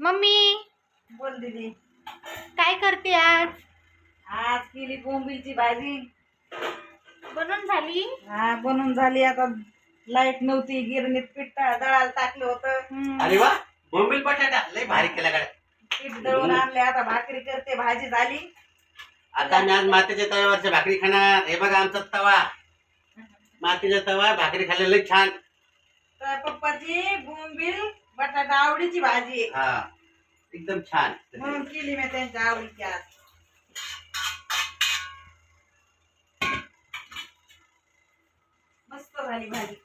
Mummy बोल दीदी. काय करते आज? आज केली बोंबीलची भाजी. बनवून झाली? हा बनवून झाली. आता लाइट नव्हती गिरणीत पीठ टा- दळायला टाकलं होतं. हम्म. अरे वा बोंबील बटाटा. लय भारी केला गाड्या. पीठ दळून आणले. आता भाकरी करते भाजी झाली. आता मी आज मातीच्या तव्यावरच्या भाकरी खाणार. हे बघा आमचा तवा. मातीचा तवा भाकरी खाल्लेलं लय छान. तर पप्पाची बोंबील बटाटा आवडीची भाजी आहे. हा एकदम छान. म्हणून केली मी त्यांच्या आवडीची आज. मस्त झाली भाजी.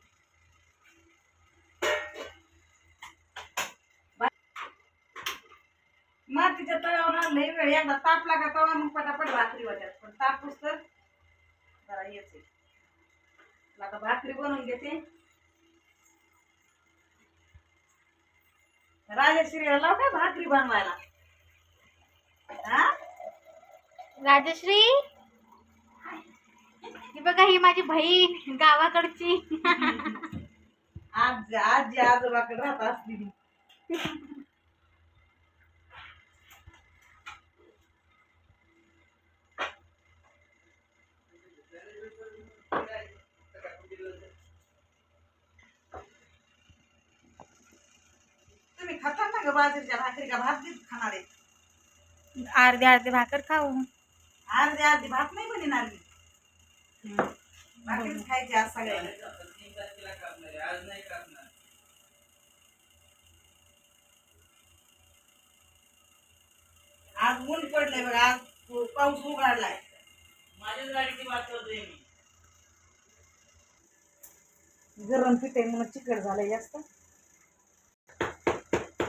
मातीच्या तव्यावर आणलंय वेळ एकदा तापला का तवा मग पटापट भाकरी होत्यात पण तापूस तर जरा आहे. आता भाकरी बनवून घेते. राजश्रीला लाव काय भाकरी बनवायला? हा? राजश्री ही बघा ही माझी बहीण गावाकडची. आज आजी आजोबाकडे राहत असली. ती. तुम्ही खाता ना ग बाजरीच्या भाकरी का खाणार? आहे अर्धे अर्धे भाकर खाऊ. अर्धी अर्धी भात नाही बनणार मी. भाकरीच खायची आज सगळ्यांना. आज ऊन पडलंय बघा आज पाऊस उघडलाय. गरम पीठ म्हणून चिकट झालंय जास्त.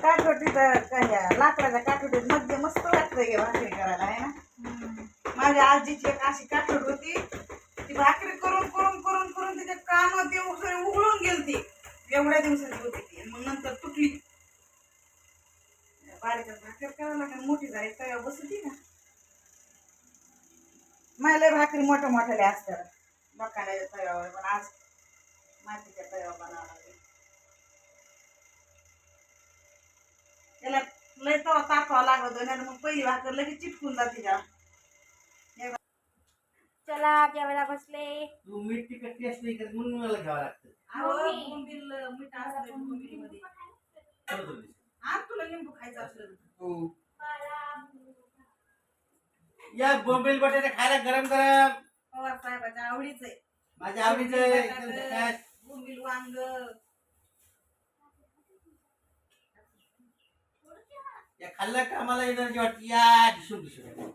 ह्या लाकडाच्या काठवटीत मध्ये मस्त वाटतंय गे भाकरी करायला आहे ना? माझ्या आजीची एक अशी काठवट होती ती भाकरी करून करून करून करून तिच्या कामात ते उघडून गेलती. एवढ्या दिवसाची होती ती मग नंतर तुटली. बारीक भाकर करायला का मोठी झाली तव्या बसती ना. मला भाकरी मोठ्या मोठ्याल्या असतात. बकाड्याच्या तव्यावर पण आज मातीच्या तव्यावर बनावं लागेल त्याला लय तवा तापावा लागत नाही मग पहिली भाकर लगेच चिटकून जाते त्या चला जेवायला बसले. तू मीठ तिखट टेस्ट नाही करत म्हणून मला घ्यावं लागतं. बोंबील मीठ तुला लिंबू खायचं असलं. तू या बोंबील बटाटा खायला गरम गरम. पवार साहेबाच्या आवडीच आहे. माझ्या आवडीचं आहे, एकदम झकास. बोंबील वांग. या खाल्लं का मला एनर्जी वाटते या दिसून दिसून.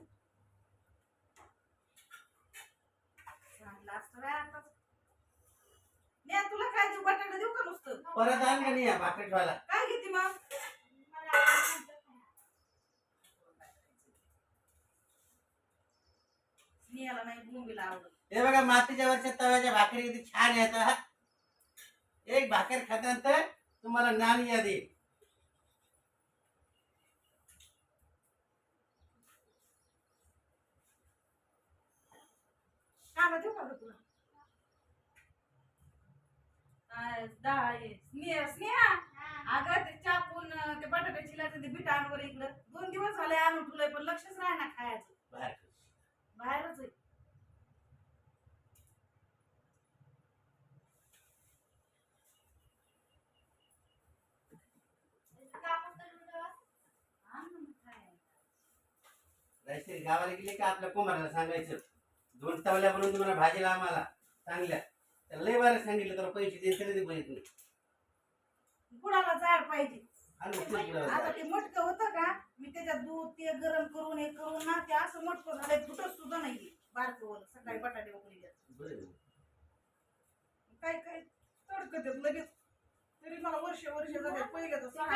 तुला काय देऊ? बटाटा देऊ का नुसतं? परत आण का नाही या भाकरी ठेवायला. काय घेते मग? स्नेहाला नाही आवडत. हे बघा मातीच्या वरच्या तव्याच्या भाकरी किती छान येतात एक भाकर खाल्यानंतर तुम्हाला नान याद येईल कांदा देऊ का ग तुला? काय, डाळ आहे. स्नेहा स्नेहा? अगं ते चाकून ते बटाटे चिलाचं ते बीट आणवर इकडं. दोन दिवस झाले आणून ठेवलंय पण लक्षच नाही ना खायचं. बाहेर. बाहेरच आहे. गावाला गेले का आपल्या कुमाराला सांगायचं? दोन तवल्या बनवून तुम्हाला भाजीला आम्हाला. चांगल्या. त्याला लय बरं सांगितलं तर पैसे देईल तरी ते बघित नाही गुळाला जाड पाहिजे. आणि मग तेच पुढं आता ते मटकं होतं का मी त्याच्यात दूध ते गरम करून हे करून ना ते असं मटकं झालंय फुटत सुद्धा नाहीये. बारकं वर सकाळी बटाटे उकळी बरं. काय काय? तडकत येत लगेच. तरी मला वर्ष वर्ष झाले पहिले तर सहा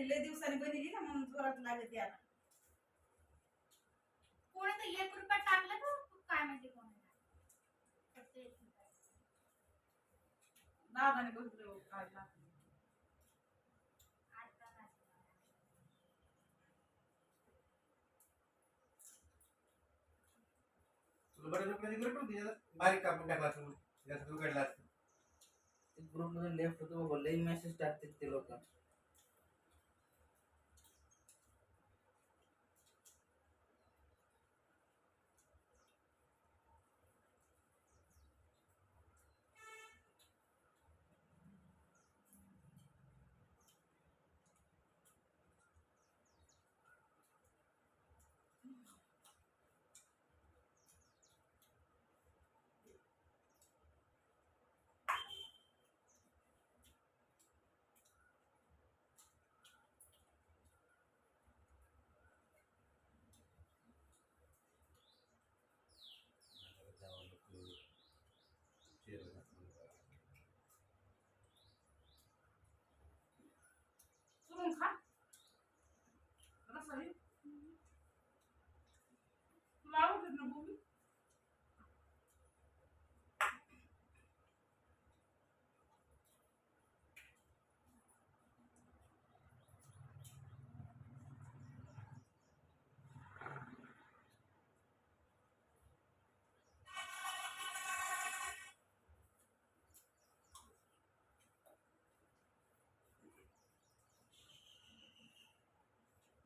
झाली लय दिवसांनी बनली ना म्हणून जोरात लागत आता कोणी तर एक रुपया टाकलं तर काय माहिती. तुला बरं रुपये दिले पण तिच्यात बारीक कापून टाकला असं जास्त उघडला असतं. ते ग्रुपमध्ये लेफ्ट होतो लई मेसेज टाकतात ते लोक चुरून खा रसाही तुला आवडत ना गोबी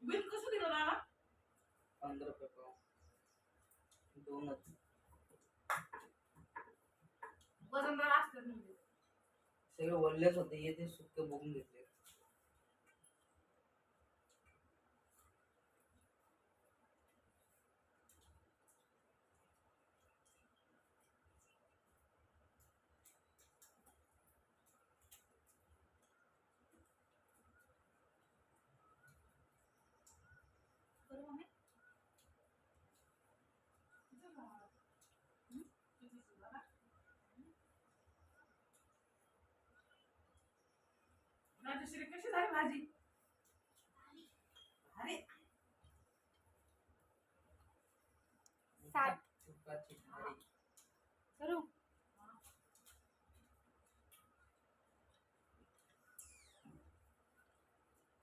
बिल कसं दिलं दादा पंधरा रुपये पाव दोनच. वजनदार असतात म्हणजे. सगळे वल्लेच होते येते सुक्के बघून घेतले करू मम्मी? राजश्री कशी झाली भाजी? अरे. सात. करू.